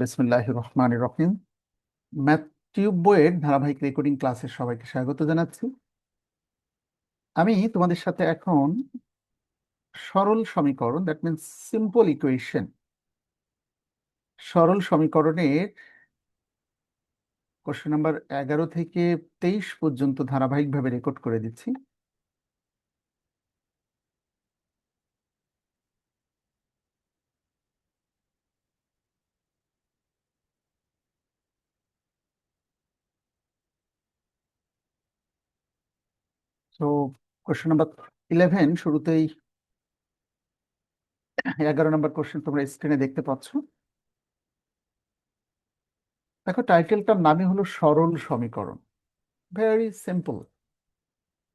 বিসমিল্লাহ রহমান রহিম। Math tube বইয়ের ধারাবাহিক রেকর্ডিং ক্লাসে সবাইকে স্বাগত জানাচ্ছি। আমি তোমাদের সাথে এখন সরল সমীকরণ দ্যাট মিনস সিম্পল ইকুয়েশন সরল সমীকরণের কোশ্চেন নাম্বার এগারো থেকে তেইশ পর্যন্ত ধারাবাহিকভাবে রেকর্ড করে দিচ্ছি তো কোশ্চেন নাম্বার ইলেভেন শুরুতেই এগারো নম্বর কোশ্চেন তোমরা স্ক্রিনে দেখতে পাচ্ছ। দেখো টাইটেলটার নামই হলো সরল সমীকরণ। ভেরি সিম্পল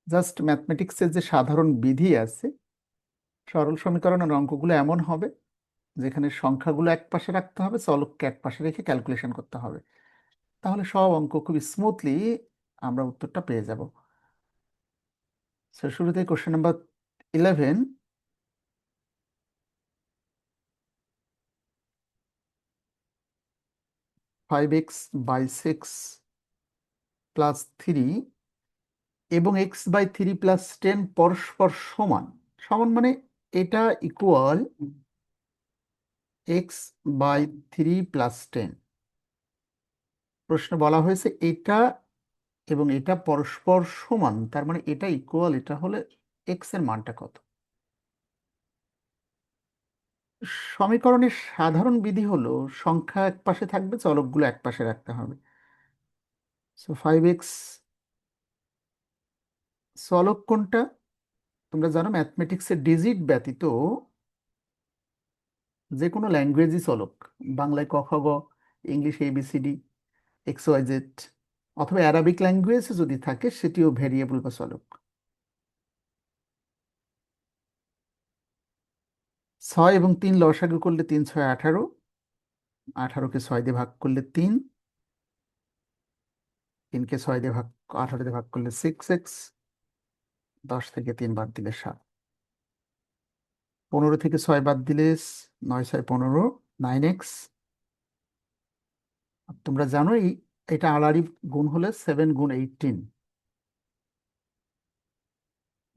জাস্ট ম্যাথমেটিক্সের যে সাধারণ বিধি আছে, সরল সমীকরণের অঙ্কগুলো এমন হবে, যেখানে সংখ্যাগুলো এক পাশে রাখতে হবে চলককে এক পাশে রেখে ক্যালকুলেশন করতে হবে। তাহলে সব অঙ্ক খুব স্মুথলি আমরা উত্তরটা পেয়ে যাব। সো শুরুতে question number eleven five X by six plus three এবং X by three plus ten পরস্পর সমান। সমান মানে এটা equal X by three plus ten প্রশ্ন বলা হয়েছে, এটা এবং এটা পরস্পর সমান, তার মানে এটা ইকুয়াল এটা হলে এক্সের মানটা কত? সমীকরণের সাধারণ বিধি হলো সংখ্যা এক পাশে থাকবে, চলকগুলো এক পাশে রাখতে হবে। সো ফাইভ এক্স চলক কোনটা? তোমরা জানো ম্যাথমেটিক্সের ডিজিট ব্যতীত যে কোনো ল্যাঙ্গুয়েজই চলক। বাংলায় ক, খ, গ English ABCD X Y Z অথবা অ্যারাবিক ল্যাঙ্গুয়েজে যদি থাকে, সেটিও ভেরিয়েবল বা চলক ছয় এবং তিন লসাগু করলে তিন, ছয়, আঠারো। আঠারোকে ছয় দিয়ে ভাগ করলে তিন। তিনকে ছয় দিয়ে ভাগ, আঠারো দিয়ে ভাগ করলে সিক্স এক্স দশ থেকে তিন বাদ দিলে সাত। পনেরো থেকে ছয় বাদ দিলে নয়, ছয়, পনেরো নাইন এক্স তোমরা জানো এই এটা আড়াআড়ি গুণ হলে সেভেন গুণ এইটিন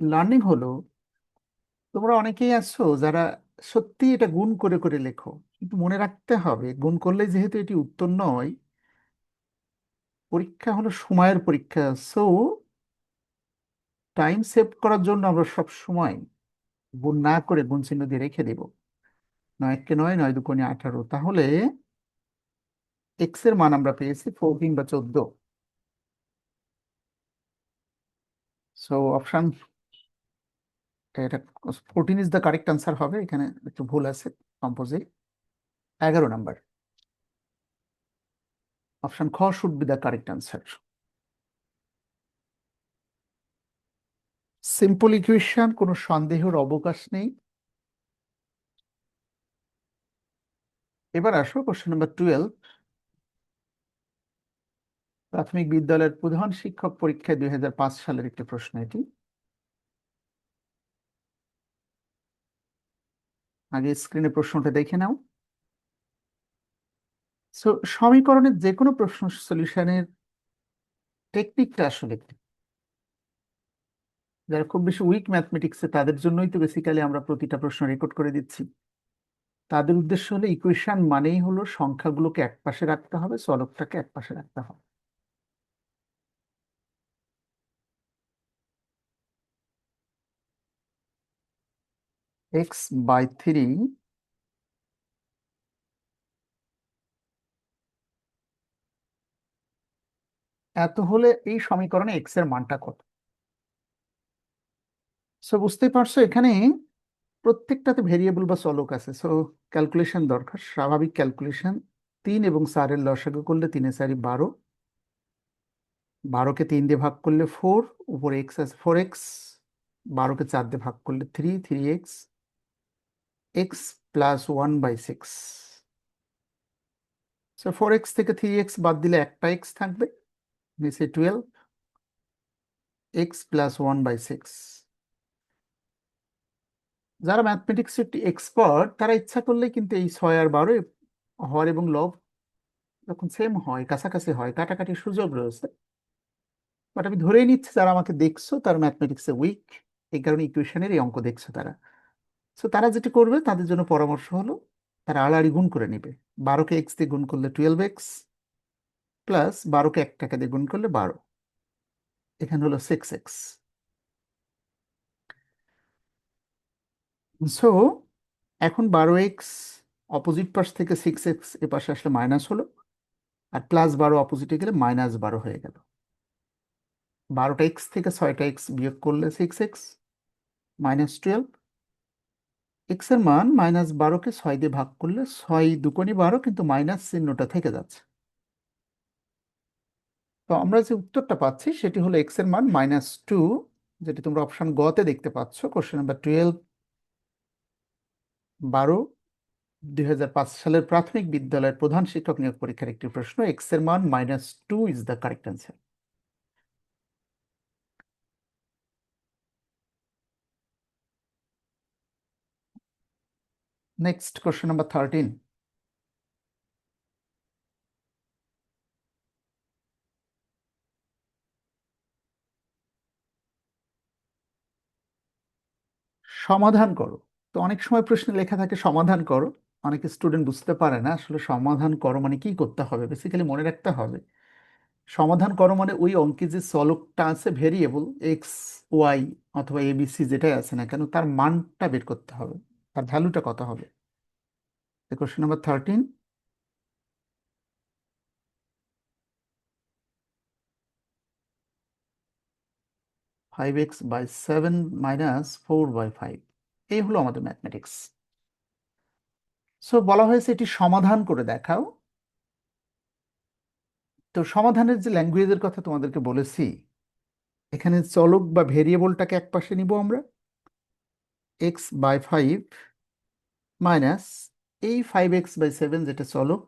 লার্নিং হলো, তোমরা অনেকেই আছো যারা সত্যি এটা গুণ করে করে লেখো, কিন্তু মনে রাখতে হবে, গুণ করলে যেহেতু এটি উত্তর নয়, পরীক্ষা হলো সময়ের পরীক্ষা সো টাইম সেভ করার জন্য আমরা সব সময় গুণ না করে গুণ চিহ্ন দিয়ে রেখে দেব। নয় একে নয় নয় দুকোণে আঠারো। তাহলে এক্সের মান আমরা পেয়েছি ফোর কিংবা চোদ্দ। সো অপশন এটা fourteen is the correct answer হবে, এখানে একটু ভুল আছে কম্পোজিট এগারো নাম্বার অপশন খ should be the correct answer simple equation কোনো সন্দেহের অবকাশ নেই। এবার আসো কোশ্চেন নাম্বার টুয়েলভ প্রাথমিক বিদ্যালয়ের প্রধান শিক্ষক পরীক্ষায় দুই হাজার পাঁচ সালের একটি প্রশ্ন এটি। আগে স্ক্রিনে প্রশ্নটা দেখে নাও। সো সমীকরণের যে কোনো প্রশ্ন সলিউশনের টেকনিকটা আসলে যারা খুব বেশি উইক ম্যাথমেটিক্সে তাদের জন্যই তো বেসিক্যালি আমরা প্রতিটা প্রশ্ন রেকর্ড করে দিচ্ছি। তাদের উদ্দেশ্য হলো ইকুয়েশন মানেই হলো সংখ্যাগুলোকে এক পাশে রাখতে হবে চলকটাকে এক পাশে রাখতে হবে। এক্স বাই থ্রি এত হলে এই সমীকরণে এক্সের মানটা কত? সো বুঝতেই পারছ এখানে প্রত্যেকটাতে ভেরিয়েবল বা চলক আছে। সো ক্যালকুলেশন দরকার। স্বাভাবিক ক্যালকুলেশন তিন এবং চারের লসাগু করলে তিনে চারি বারো। বারোকে তিন দিয়ে ভাগ করলে ফোর উপরে এক্স আছে ফোর এক্স বারোকে চার দিয়ে ভাগ করলে three three X X plus one by six so four X থেকে থ্রি এক্স বাদ দিলে একটা এক্স থাকবে নিচে twelve X plus one by six যারা ম্যাথমেটিক্স এক্সপার্ট তারা ইচ্ছা করলে কিন্তু এই ছয় আর বারো হর এবং লব যখন সেম হয়, কাছাকাছি হয় কাটাকাটি সুযোগ রয়েছে। বাট আমি ধরেই নিচ্ছি, যারা আমাকে দেখছ, তারা ম্যাথমেটিক্সে উইক এই কারণে ইকুয়েশনের এই অঙ্ক দেখছ তারা। সো তারা যেটা করবে, তাদের জন্য পরামর্শ হলো, তারা আড়াআড়ি গুণ করে নেবে। বারোকে এক্স দিয়ে গুণ করলে টুয়েলভ এক্স প্লাস বারোকে এক টাকা দিয়ে গুণ করলে বারো। এখানে হলো সিক্স এক্স সো এখন বারো এক্স অপোজিট পাশ থেকে সিক্স এক্স এ পাশে আসলে মাইনাস হলো, আর প্লাস বারো অপোজিটে গেলে মাইনাস বারো হয়ে গেল। বারোটা এক্স থেকে ছয়টা এক্স বিয়োগ করলে সিক্স এক্স মাইনাস টুয়েলভ এক্সের মান মাইনাস বারোকে ছয় দিয়ে ভাগ করলে ছয় দুকোনি বারো কিন্তু মাইনাস চিহ্নটা থেকে যাচ্ছে। তো আমরা যে উত্তরটা পাচ্ছি সেটি হলো এক্সের মান মাইনাস টু, যেটি তোমরা অপশন গ তে দেখতে পাচ্ছ, কোশ্চেন নাম্বার টুয়েলভ, বারো, দুই সালের প্রাথমিক বিদ্যালয়ের প্রধান শিক্ষক নিয়োগ পরীক্ষার একটি প্রশ্ন এক্সের মান minus two is the correct answer. Next question number thirteen সমাধান করো। তো অনেক সময় প্রশ্নে লেখা থাকে সমাধান করো। অনেক স্টুডেন্ট বুঝতে পারে না আসলে সমাধান করো মানে কি করতে হবে? বেসিক্যালি মনে রাখতে হবে, সমাধান করো মানে ওই অঙ্কে যে চলকটা আছে ভেরিয়েবল এক্স ওয়াই অথবা এবিসি যেটাই আছে না কেন, তার মানটা বের করতে হবে। তার ভ্যালুটা কত হবে? Question number thirteen five X by seven minus four by five এই হলো আমাদের ম্যাথমেটিক্স সো বলা হয়েছে এটি সমাধান করে দেখাও। তো সমাধানের যে ল্যাঙ্গুয়েজের কথা তোমাদেরকে বলেছি, এখানে চলক বা ভেরিয়েবলটাকে এক পাশে নিব আমরা। এক্স বাই ফাইভ মাইনাস এই ফাইভ এক্স বাই সেভেন যেটা চলক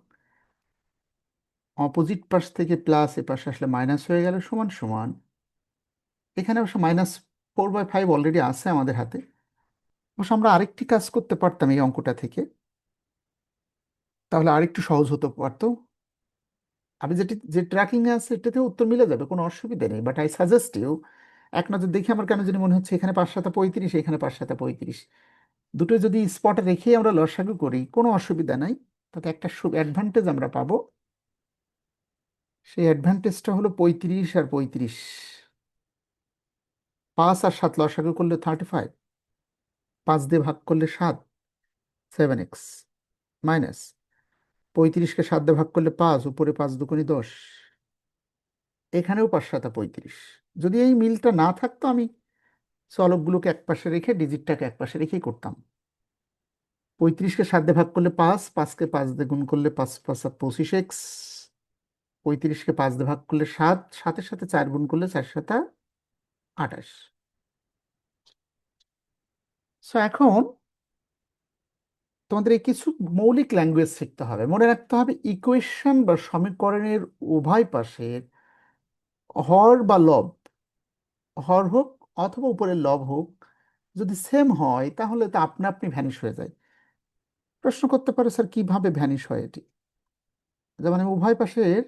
অপোজিট পাশ থেকে প্লাস এ পাশে আসলে মাইনাস হয়ে গেল, সমান সমান। এখানে অবশ্য minus four by five already আছে আমাদের হাতে। অবশ্য আমরা আরেকটি কাজ করতে পারতাম এই অঙ্কটা থেকে। তাহলে আরেকটু সহজ হতে পারতো। আমি যেটি, যে ট্র্যাকিং আছে এটাতে উত্তর মিলে যাবে, কোনো অসুবিধা নেই। বাট আই সাজেস্ট ইউ এক নজর দেখে আমার কেন জানি মনে হচ্ছে এখানে পাঁচ সাথে পঁয়ত্রিশ, এখানে পাঁচ সাথে পঁয়ত্রিশ। দুটো যদি স্পটে রেখেই আমরা লসাগু করি, কোনো অসুবিধা নাই। তাতে একটা অ্যাডভান্টেজ আমরা পাবো। সেই অ্যাডভান্টেজটা হলো পঁয়ত্রিশ আর পঁয়ত্রিশ। পাঁচ আর সাত লসাগু করলে থার্টি ফাইভ পাঁচ দিয়ে ভাগ করলে সাত। সেভেন এক্স মাইনাস পঁয়ত্রিশকে সাত দিয়ে ভাগ করলে পাঁচ, উপরে পাঁচ দুগুণি দশ। এখানেও পাঁচ সাতা পঁয়ত্রিশ। যদি এই মিলটা না থাকতো আমি চলকগুলোকে এক পাশে রেখে ডিজিটটাকে এক পাশে রেখেই করতাম। পঁয়ত্রিশকে সাত দিয়ে ভাগ করলে পাঁচ, পাঁচকে পাঁচ দিয়ে গুণ করলে পাঁচ পাঁচ পঁচিশ এক্স। পঁয়ত্রিশকে পাঁচ দিয়ে ভাগ করলে সাত, সাতের সাথে চার গুণ করলে চার, সাতা, আঠাশ। সো এখন তোমাদের এই কিছু মৌলিক ল্যাঙ্গুয়েজ শিখতে হবে। মনে রাখতে হবে ইকুয়েশন বা সমীকরণের উভয় পাশের হর বা লব, হর হোক অথবা উপরের লব হোক, যদি সেম হয়, তাহলে তো আপনা আপনি ভ্যানিশ হয়ে যায়। প্রশ্ন করতে পারে, স্যার, কীভাবে ভ্যানিশ হয় এটি? যেমন আমি উভয় পাশের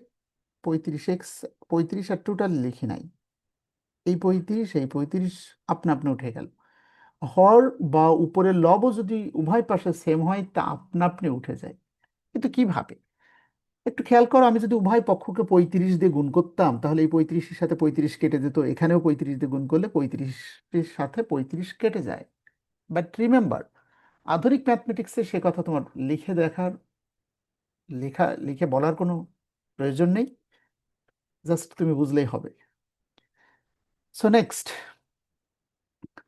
পঁয়ত্রিশ এক্স পঁয়ত্রিশ আর টোটাল লিখি নাই। এই পঁয়ত্রিশ এই পঁয়ত্রিশ আপনা আপনি উঠে গেল। হর বা উপরের লবও যদি উভয় পাশে সেম হয়, তা আপনা আপনি উঠে যায়। কিন্তু কীভাবে? একটু খেয়াল করো, আমি যদি উভয় পক্ষকে পঁয়ত্রিশ দিয়ে গুণ করতাম, তাহলে এই পঁয়ত্রিশের সাথে পঁয়ত্রিশ কেটে যেত। এখানেও পঁয়ত্রিশ দিয়ে গুণ করলে পঁয়ত্রিশের সাথে পঁয়ত্রিশ কেটে যায়। বাট রিমেম্বার আধুনিক ম্যাথমেটিক্সে সে কথা তোমার লিখে দেখার, লেখা, লিখে বলার কোনো প্রয়োজন নেই। জাস্ট তুমি বুঝলেই হবে। সো নেক্সট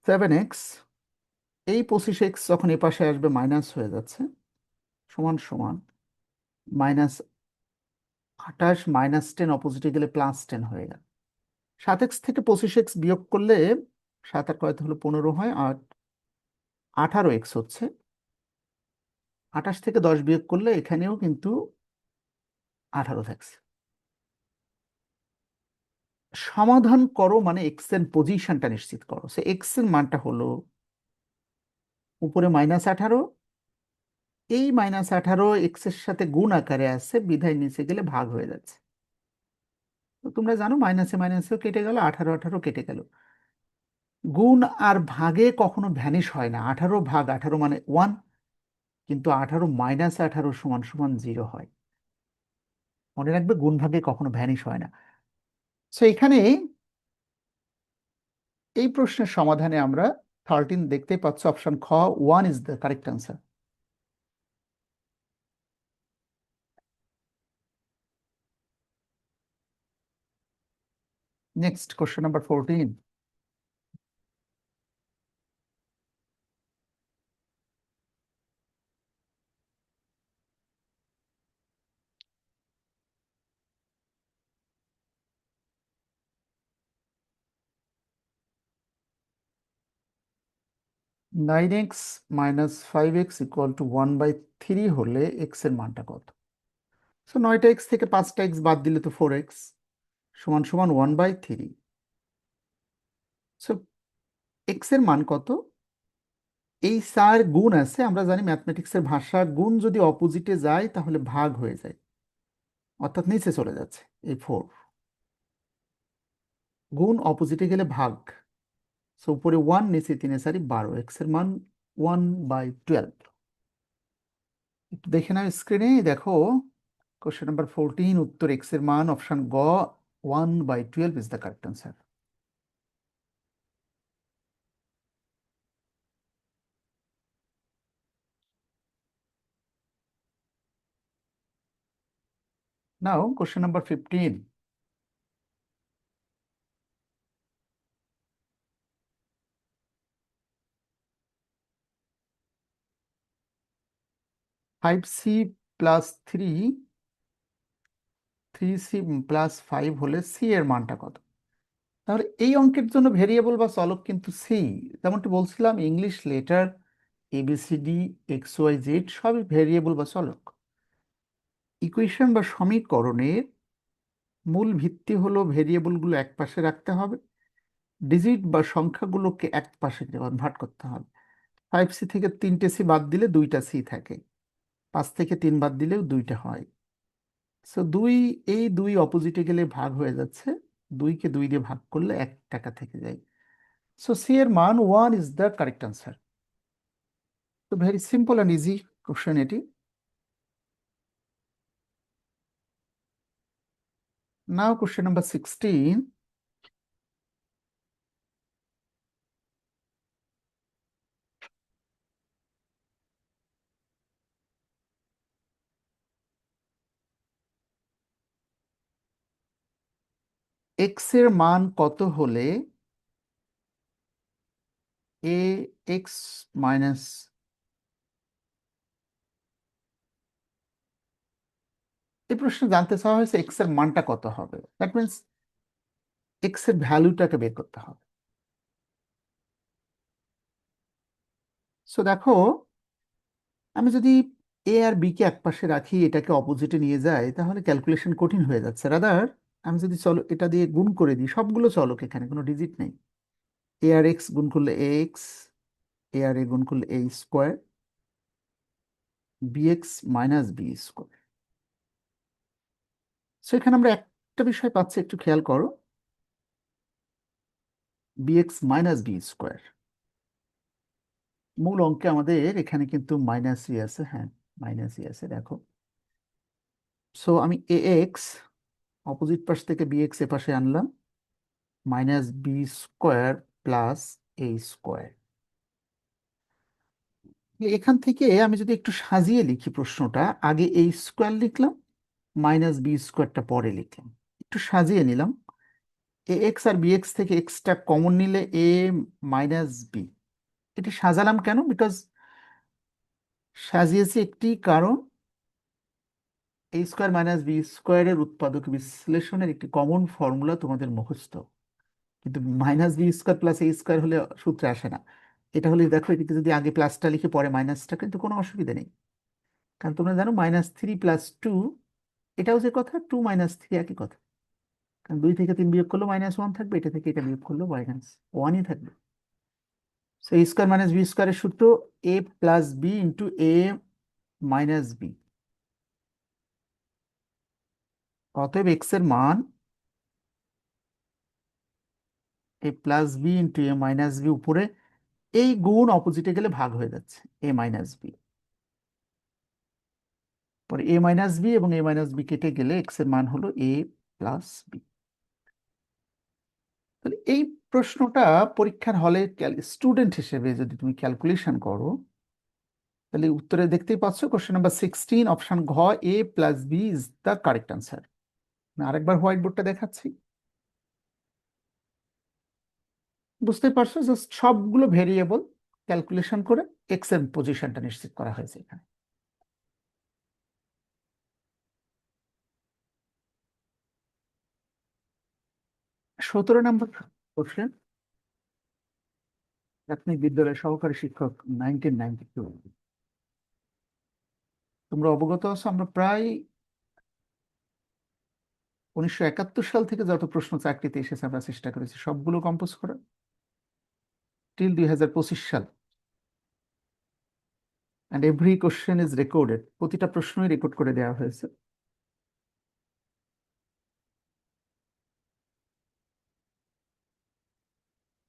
সেভেন এক্স এই পঁচিশ এক্স যখন এ পাশে আসবে মাইনাস হয়ে যাচ্ছে, সমান সমান মাইনাস আঠাশ মাইনাস টেন অপোজিটে গেলে প্লাস টেন হয়ে গেল। সাত এক্স থেকে পঁচিশ এক্স বিয়োগ করলে সাত আর কয়তে হলো পনেরো হয় আর আঠারো এক্স হচ্ছে। আঠাশ থেকে দশ বিয়োগ করলে এখানেও কিন্তু আঠারো থাকছে সমাধান করো মানে এক্সের পজিশনটা নিশ্চিত করো। সে এক্সের মানটা হলো উপরে মাইনাস আঠারো এই মাইনাস আঠারো এক্সের সাথে গুণ আকারে আছে বিধায় নিচে গেলে ভাগ হয়ে যাচ্ছে। তো তোমরা জানো মাইনাসে মাইনাসেও কেটে গেল, আঠারো আঠারো কেটে গেল। গুণ আর ভাগে কখনো ভ্যানিশ হয় না। আঠারো ভাগ আঠারো মানে ওয়ান কিন্তু আঠারো মাইনাস আঠারো সমান সমান জিরো হয়। মনে রাখবে গুণ ভাগে কখনো ভ্যানিশ হয় না। সো এখানে এই প্রশ্নের সমাধানে আমরা থার্টিন দেখতে পাচ্ছি অপশন খ one is the correct answer Next, question number 14. Nine X minus five X equal to one by three হলে এক্সের মানটা কত সো নয়টা এক্স থেকে পাঁচটা এক্স বাদ দিলে তো ফোর এক্স সমান সমান ওয়ান বাই থ্রি সো এক্সের মান কত? এই সার গুণ আছে, আমরা জানি ম্যাথমেটিক্সের ভাষা গুণ যদি অপোজিটে যায়, তাহলে ভাগ হয়ে যায়। অর্থাৎ নিচে চলে যাচ্ছে, এই ফোর গুণ অপোজিটে গেলে ভাগ। সো উপরে ওয়ান নিচে তিনে সারি বারো। এক্সের মান ওয়ান বাই টুয়েলভ দেখে নাও স্ক্রিনে দেখো। কোশ্চেন নাম্বার ফোরটিন উত্তর এক্সের মান অপশন গ। 1 by 12 is the correct answer. Now, question number 15. Type C plus three three C plus five হলে সি এর মানটা কত? তাহলে এই অঙ্কের জন্য ভেরিয়েবল বা চলক কিন্তু সি। যেমনটি বলছিলাম, English letter ABCD X, Y, Z সবই ভেরিয়েবল বা চলক ইকুয়েশন বা সমীকরণের মূল ভিত্তি হলো ভেরিয়েবলগুলো এক পাশে রাখতে হবে, ডিজিট বা সংখ্যাগুলোকে এক পাশে কনভার্ট করতে হবে। ফাইভ সি থেকে তিনটে সি বাদ দিলে দুইটা সি থাকে, পাঁচ থেকে তিন বাদ দিলেও দুইটা হয়। সো দুই, এই দুই অপোজিটে গেলে ভাগ হয়ে যাচ্ছে। দুইকে দুই দিয়ে ভাগ করলে এক টাকা থেকে যায়। সো সি এর মান one is the correct answer তো very simple and easy question এটি। Now question number 16. X এর মান কত হলে a x মাইনাস এই প্রশ্নে জানতে চাওয়া হয়েছে এক্সের মানটা কত হবে? দ্যাট মিনস এক্সের ভ্যালুটাকে বের করতে হবে। সো দেখো, আমি যদি এ আর বি কে একপাশে রাখি, এটাকে অপোজিটে নিয়ে যাই, তাহলে ক্যালকুলেশন কঠিন হয়ে যাচ্ছে। রাদার আমি যদি চলো, এটা দিয়ে গুণ করে দিই, সবগুলো চলক এখানে, কোনো ডিজিট নেই। এ আর এক্স গুণ করলে এ এক্স এ আর এ গুণ করলে A square B X minus B square so এখানে আমরা একটা বিষয় পাচ্ছি, একটু খেয়াল করো। বিএক্স মাইনাস বি স্কোয়ার মূল অঙ্কে আমাদের এখানে কিন্তু মাইনাস ই আছে হ্যাঁ মাইনাস ই আছে, দেখো। সো আমি এ এক্স অপোজিট পাশ থেকে বি এক্স এ পাশে আনলাম minus B square plus A square এখান থেকে আমি যদি একটু সাজিয়ে লিখি প্রশ্নটা, আগে এই স্কোয়ার লিখলাম মাইনাস বি স্কোয়ারটা পরে লিখলাম। একটু সাজিয়ে নিলাম। এ এক্স আর বি এক্স থেকে এক্সটা কমন নিলে এ মাইনাস বি এটি সাজালাম কেন? বিকজ সাজিয়েছি একটি কারণ এ স্কোয়ার মাইনাস বি স্কোয়ারের উৎপাদক বিশ্লেষণের একটি কমন ফর্মুলা তোমাদের মুখস্থ। কিন্তু minus B square plus A square হলে সূত্রে আসে না। এটা হলে দেখো এটিকে যদি আগে প্লাসটা লিখে পরে মাইনাসটা কিন্তু কোনো অসুবিধা নেই। কারণ তোমরা জানো মাইনাস থ্রি প্লাস টু এটাও যে কথা টু মাইনাস থ্রি একই কথা। কারণ দুই থেকে তিন বিয়োগ করলেও মাইনাস ওয়ান থাকবে, এটা থেকে এটা বিয়োগ করলেও মাইনাস ওয়ানই থাকবে। সো স্কোয়ার মাইনাস বি স্কোয়ারের সূত্র A plus B into A minus B অতএব এক্সের মান A plus B into A minus B উপরে এই গুণ অপোজিটে গেলে ভাগ হয়ে যাচ্ছে এ মাইনাস বি পরে এ মাইনাস বি এবং এ মাইনাস বি কেটে গেলে এক্সের মান হলো এ প্লাস বি তাহলে এই প্রশ্নটা পরীক্ষার হলে স্টুডেন্ট হিসেবে যদি তুমি ক্যালকুলেশন করো, তাহলে উত্তরে দেখতেই পাচ্ছ কোশ্চেন নাম্বার সিক্সটিন অপশন ঘ A plus B is the correct answer আরেকবার হোয়াইট বোর্ডটা দেখাচ্ছি। বুঝতে পারছ? জাস্ট সবগুলো ভেরিয়েবল ক্যালকুলেশন করে এক্সের পজিশনটা নিশ্চিত করা হয়েছে এখানে। সতেরো নম্বর কোশ্চেন প্রাথমিক বিদ্যালয়ের সহকারী শিক্ষক নাইনটিন নাইনটি টু তোমরা অবগত আছো, আমরা প্রায় উনিশশো একাত্তর সাল থেকে যত প্রশ্ন চাকরিতে এসেছে আমরা চেষ্টা করেছি, সবগুলো কম্পোজ করা। টিল দুই পঁচিশ সাল। And every question is recorded প্রতিটা প্রশ্নই রেকর্ড করে দেওয়া হয়েছে।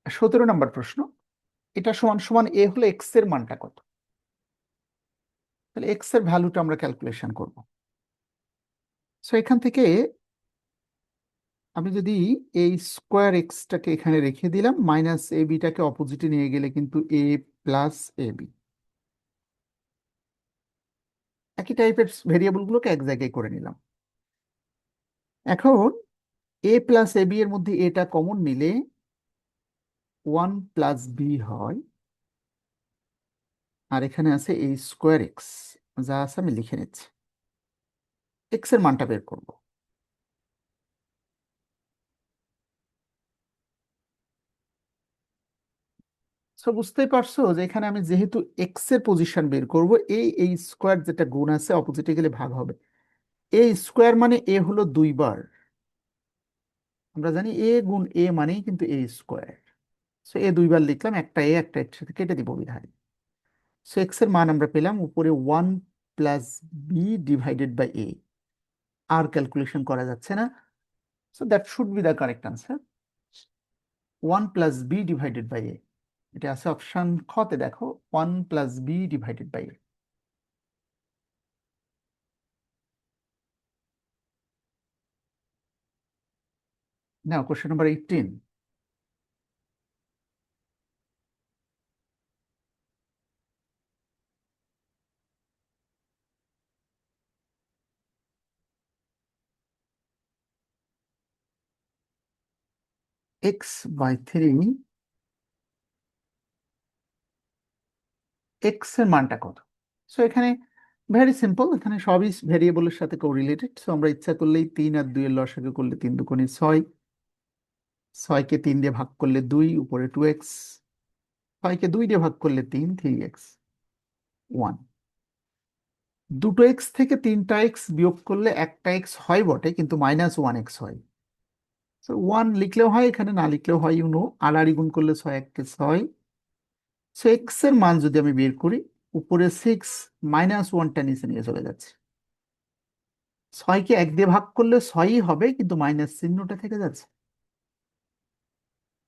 সতেরো নম্বর প্রশ্ন, এটা সমান সমান এ হলো এক্সের মানটা কত? তাহলে এক্সের ভ্যালুটা আমরা ক্যালকুলেশন করব। সো এখান থেকে আমি যদি এই স্কোয়ার এক্সটাকে এখানে রেখে দিলাম মাইনাস এ বিটাকে অপোজিটে নিয়ে গেলে কিন্তু এ প্লাস এ বি একই টাইপের ভেরিয়েবলগুলোকে এক জায়গায় করে নিলাম। এখন এ প্লাস এ বি এর মধ্যে এটা কমন নিলে ওয়ান প্লাস বি হয়। আর এখানে আছে এই স্কোয়ার এক্স যা আছে আমি লিখে নিচ্ছি। এক্সের মানটা বের করব। সো বুঝতেই পারছ যে এখানে আমি যেহেতু এক্সের পজিশন বের করব এই এই স্কোয়ার যেটা গুণ আছে অপোজিটে গেলে ভাগ হবে। এই স্কোয়ার মানে এ হলো দুইবার। আমরা জানি এ গুণ এ মানেই কিন্তু এ স্কোয়ার সো এ দুইবার লিখলাম, একটা এ একটা এর সাথে কেটে দিব বিধায়। সো এক্সের মান আমরা পেলাম উপরে one plus B divided by A R calculation করা যাচ্ছে না। So that should be the correct answer one plus B divided by A এটা আছে অপশন খতে দেখো one plus B divided by A Now, question number 18. x by 3 x এর মানটা কত? সো এখানে ভেরি সিম্পল এখানে সবই ভেরিয়েবলের সাথে কোরিলেটেড সো আমরা ইচ্ছা করলেই তিন আর দুইয়ের লসাগু করলে তিন দুগুণে ছয়, ছয়কে তিন দিয়ে ভাগ করলে দুই, উপরে টু এক্স ছয়কে দুই দিয়ে ভাগ করলে তিন থ্রি এক্স ওয়ান দুটো এক্স থেকে তিনটা এক্স বিয়োগ করলে একটা এক্স হয় বটে, কিন্তু মাইনাস ওয়ান এক্স হয়। সো ওয়ান লিখলেও হয়, এখানে না লিখলেও হয় ইউনো আড়াআড়ি গুণ করলে ছয় এককে ছয় সো এক্সের মান যদি আমি বের করি, উপরে সিক্স মাইনাস ওয়ানটা নিচে নিয়ে চলে যাচ্ছে। ছয়কে এক দিয়ে ভাগ করলে ছয়ই হবে, কিন্তু মাইনাস চিহ্নটা থেকে যাচ্ছে।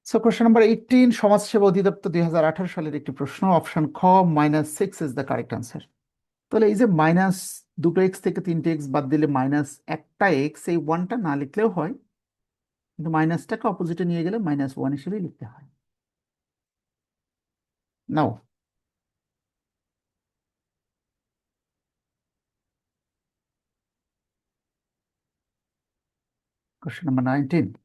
সো কোশ্চেন নাম্বার এইটিন সমাজসেবা অধিদপ্তর দুই হাজার আঠারো সালের একটি প্রশ্ন অপশন খ minus six is the correct answer তাহলে এই যে মাইনাস দুটো এক্স থেকে তিনটে এক্স বাদ দিলে মাইনাস একটা এক্স এই ওয়ানটা না লিখলেও হয়। কিন্তু মাইনাসটাকে অপোজিটে নিয়ে গেলে মাইনাস ওয়ান হিসেবেই লিখতে হয়। নাও Question number 19.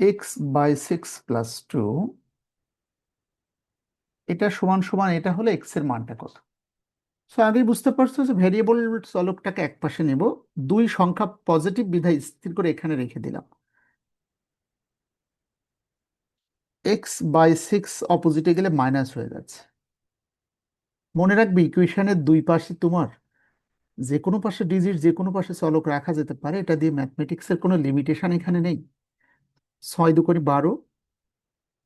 x by 6 plus 2 এটা সমান সমান এটা হলো x এর মানটা কত? সো আগেই বুঝতে পারছ যে ভেরিয়েবল চলকটাকে এক পাশে নেব, দুই সংখ্যা পজিটিভ বিধায় স্থির করে এখানে রেখে দিলাম। এক্স বাই সিক্স অপোজিটে গেলে মাইনাস হয়ে যাচ্ছে। মনে রাখবে ইকুয়েশনের দুই পাশে তোমার যে কোনো পাশে ডিজিট যে কোনো পাশে চলক রাখা যেতে পারে, এটা দিয়ে ম্যাথমেটিক্সের কোনো লিমিটেশন এখানে নেই। ছয় দু দুকোনি বারো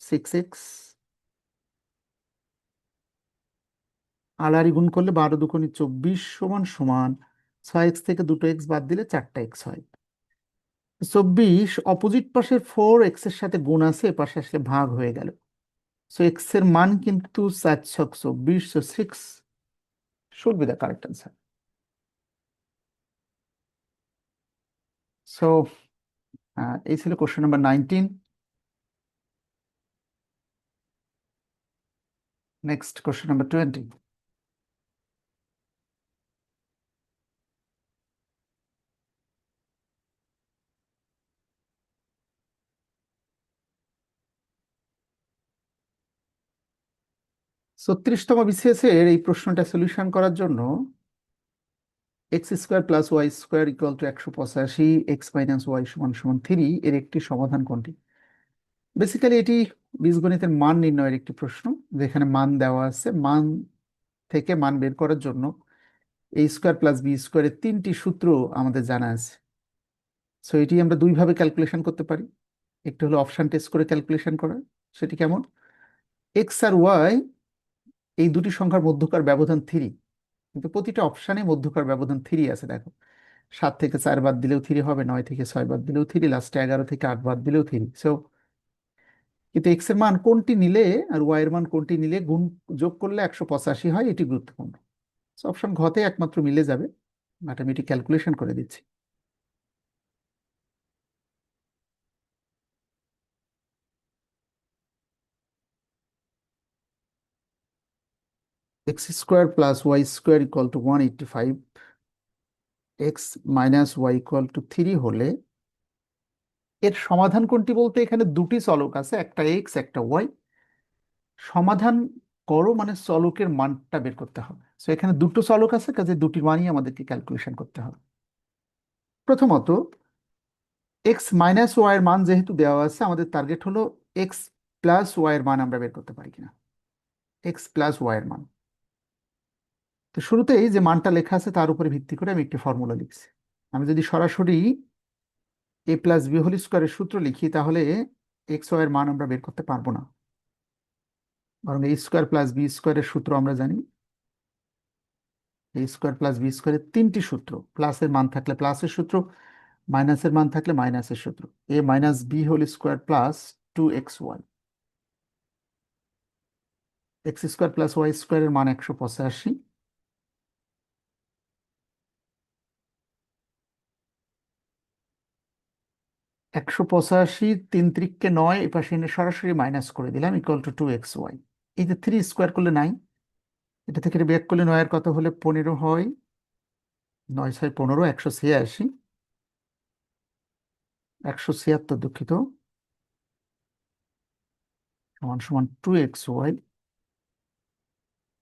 সিক্স এক্স আড়াআড়ি গুণ করলে বারো দুকোনি চব্বিশ সমান সমান ছয় এক্স থেকে দুটো এক্স বাদ দিলে চারটা এক্স হয়। চব্বিশ অপোজিট পাশের ফোর এক্সের সাথে গুণ আছে, এ পাশে আসলে ভাগ হয়ে গেল। সো এক্সের মান কিন্তু চার ছক চব্বিশ, so six should be the correct answer so এই ছিল question number nineteen next question number twenty ছত্রিশতম BCS এর এই প্রশ্নটা সলিউশন করার জন্য X square plus Y square equal to একশো পঁচাশি, এক্স মাইনাস ওয়াই সমান সমান থ্রি এর একটি সমাধান কোনটি? বেসিক্যালি এটি বীজগণিতের মান নির্ণয়ের একটি প্রশ্ন, যেখানে মান দেওয়া আছে, মান থেকে মান বের করার জন্য এ স্কোয়ার প্লাস বি স্কোয়ারের তিনটি সূত্র আমাদের জানা আছে। সো এটি আমরা দুইভাবে ক্যালকুলেশন করতে পারি। একটি হলো অপশান টেস্ট করে ক্যালকুলেশন করা, সেটি কেমন? এক্স আর ওয়াই এই দুটি সংখ্যার মধ্যকার ব্যবধান থ্রি। কিন্তু প্রতিটা অপশানে মধ্যকার ব্যবধান থ্রি আছে, দেখো। সাত থেকে চার বাদ দিলেও থ্রি হবে, নয় থেকে ছয় বাদ দিলেও থ্রি লাস্টে এগারো থেকে আট বাদ দিলেও থ্রি। সো কিন্তু এক্সের মান কোনটি নিলে আর ওয়াই এর মান কোনটি নিলে গুণ যোগ করলে একশো পঁচাশি হয়, এটি গুরুত্বপূর্ণ। অপশন ঘতে একমাত্র মিলে যাবে। ম্যাথামেটিক ক্যালকুলেশন করে দিচ্ছি। X square plus Y square equal to one eighty five X minus Y equal to three হলে এর সমাধান কোনটি বলতে? এখানে দুটি চলক আছে, একটা এক্স একটা ওয়াই সমাধান করো মানে চলকের মানটা বের করতে হবে। সো এখানে দুটো চলক আছে, কাজে দুটির মানই আমাদেরকে ক্যালকুলেশন করতে হবে। প্রথমত এক্স মাইনাস ওয়াই এর মান যেহেতু দেওয়া আছে, আমাদের টার্গেট হলো এক্স প্লাস ওয়াই এর মান আমরা বের করতে পারি কিনা। এক্স প্লাস ওয়াই এর মান। তো শুরুতেই যে মানটা লেখা আছে তার উপরে ভিত্তি করে আমি একটি ফর্মুলা লিখছি। আমি যদি সরাসরি এ প্লাস বি হোল স্কোয়ারের সূত্র লিখি, তাহলে এক্স ওয়াই এর মান আমরা বের করতে পারব না। বরং এ স্কোয়ার প্লাস বি স্কোয়ারের সূত্র আমরা জানি। এ স্কোয়ার প্লাস বি স্কোয়ারের তিনটি সূত্র প্লাসের মান থাকলে প্লাসের সূত্র মাইনাসের মান থাকলে মাইনাসের সূত্র। A minus B whole square plus two X Y X square plus Y স্কোয়ারের মান একশো পঁচাশি। একশো পঁচাশি তিন ত্রিককে নয় এ পাশে এনে সরাসরি মাইনাস করে দিলাম equal to two X Y এই যে থ্রি স্কোয়ার করলে নাই এটা থেকে ব্যাক করলে নয়ের কত হলে পনেরো হয়? নয় ছয় পনেরো, একশো ছিয়াশি। একশো ছিয়াত্তর দুঃখিত। সমান সমান টু এক্স ওয়াই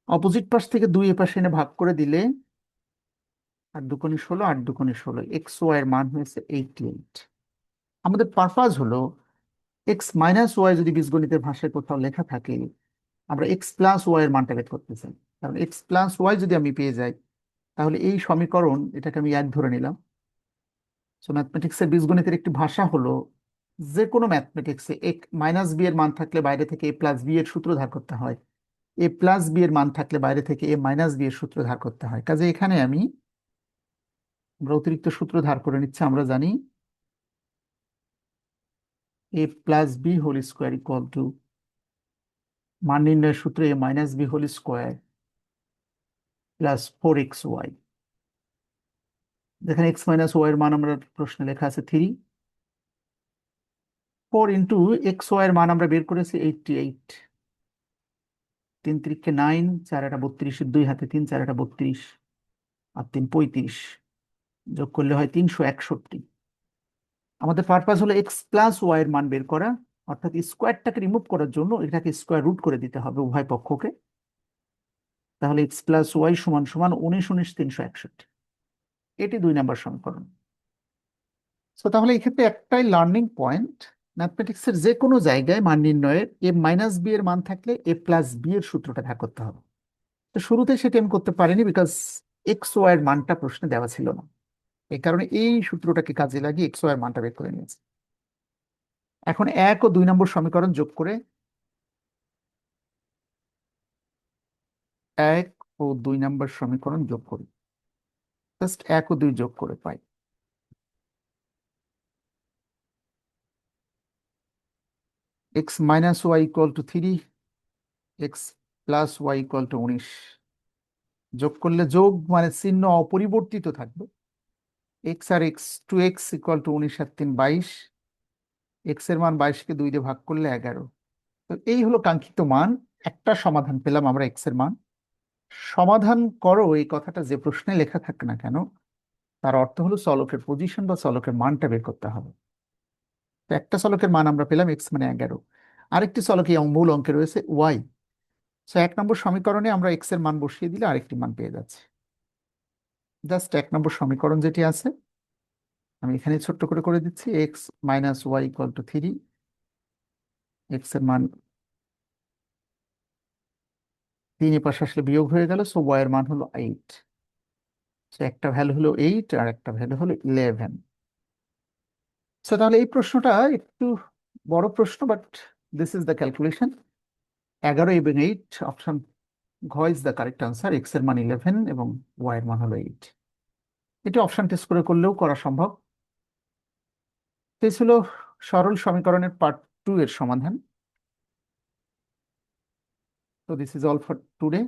অপোজিট পাশ থেকে দুই এ পাশে এনে ভাগ করে দিলে আট দুকোনি ষোলো, আট দুকোনি ষোলো এক্স ওয়াই এর মান হয়েছে এইটটি এইট আমাদের পারপাস হলো এক্স মাইনাস ওয়াই যদি বীজগণিতের ভাষায় কোথাও লেখা থাকে, আমরা এক্স প্লাস ওয়াই এর মানটা বের করতে চাই। কারণ এক্স প্লাস ওয়াই যদি আমি পেয়ে যাই, তাহলে এই সমীকরণ, এটাকে আমি এক ধরে নিলাম। সো ম্যাথমেটিক্সের বীজগণিতের একটি ভাষা হলো যে কোনো ম্যাথমেটিক্সে এক মাইনাস বি এর মান থাকলে বাইরে থেকে এ প্লাস বি এর সূত্র ধার করতে হয়। এ প্লাস বি এর মান থাকলে বাইরে থেকে এ মাইনাস বি এর সূত্র ধার করতে হয়। কাজে এখানে আমি আমরা অতিরিক্ত সূত্র ধার করে নিচ্ছি, আমরা জানি A plus B whole square equal to মান নির্ণয়ের সূত্র A minus B whole square plus four X Y যেখানে এক্স মাইনাস ওয়াই এর মান আমরা প্রশ্নে লেখা আছে three four into X Y এর মান আমরা বের করেছি এইটটি এইট তিন তিরিখে নাইন চার একটা বত্রিশের দুই হাতে তিন, চার একটা বত্রিশ, আর তিন পঁয়ত্রিশ। যোগ করলে হয় তিনশো একষট্টি। আমাদের পারপাস হলো এক্স প্লাস ওয়াই এর মান বের করা, অর্থাৎ স্কোয়ারটাকে রিমুভ করার জন্য এটাকে স্কোয়ার রুট করে দিতে হবে উভয় পক্ষকে। তাহলে এক্স প্লাস ওয়াই সমান সমান উনিশ উনিশ, তিনশো একষট্টি। এটি দুই নাম্বার সমীকরণ। তো তাহলে এক্ষেত্রে একটাই লার্নিং পয়েন্ট ম্যাথমেটিক্সের যে কোনো জায়গায় মান নির্ণয়ের এ মাইনাস বি এর মান থাকলে এ প্লাস বি এর সূত্রটা ধার করতে হবে। তো শুরুতে সেটি আমি করতে পারিনি বিকজ এক্স ওয়াই এর মানটা প্রশ্নে দেওয়া ছিল না। এই কারণে এই সূত্রটাকে কাজে লাগিয়ে এক্স ওয়াই মানটা বের করে নিয়েছি। এখন এক ও দুই নম্বর সমীকরণ যোগ করে এক ও দুই নম্বর সমীকরণ যোগ করি। জাস্ট এক ও দুই যোগ করে পাই। X minus Y equal to three X plus Y equal to উনিশ। যোগ করলে যোগ মানে চিহ্ন অপরিবর্তিত থাকবে। X R X two X equal to উনিশ আর তিন বাইশ এক্সের মান বাইশকে দুই দিয়ে ভাগ করলে এগারো। তো এই হলো কাঙ্ক্ষিত মান, একটা সমাধান পেলাম আমরা এক্সের মান। সমাধান করো, এই কথাটা যে প্রশ্নে লেখা থাকে না কেন, তার অর্থ হলো চলকের পজিশন বা চলকের মানটা বের করতে হবে। তো একটা চলকের মান আমরা পেলাম এক্স মানে এগারো। আরেকটি চলক এই মূল অঙ্কে রয়েছে ওয়াই সো এক নম্বর সমীকরণে আমরা এক্সের মান বসিয়ে দিলে আরেকটি মান পেয়ে যাচ্ছি। জাস্ট এক নম্বর সমীকরণ যেটি আছে, আমি এখানে ছোট্ট করে করে দিচ্ছি X minus Y equal to three এক্সের মান তিন পাশে আসলে বিয়োগ হয়ে গেল সো ওয়াই এর মান হলো এইট একটা ভ্যালু হলো এইট আর একটা ভ্যালু হলো ইলেভেন সো তাহলে এই প্রশ্নটা একটু বড় প্রশ্ন but this is the calculation এগারো এবং এইট অপশন ঘ ইজ দ্য কারেক্ট আনসার এক্সের মান ইলেভেন এবং ওয়াই এর মান হলো এইট এটি অপশন টেস্ট করে করলেও করা সম্ভব। তো ছিল সরল সমীকরণের পার্ট টু এর সমাধান। তো this is all for today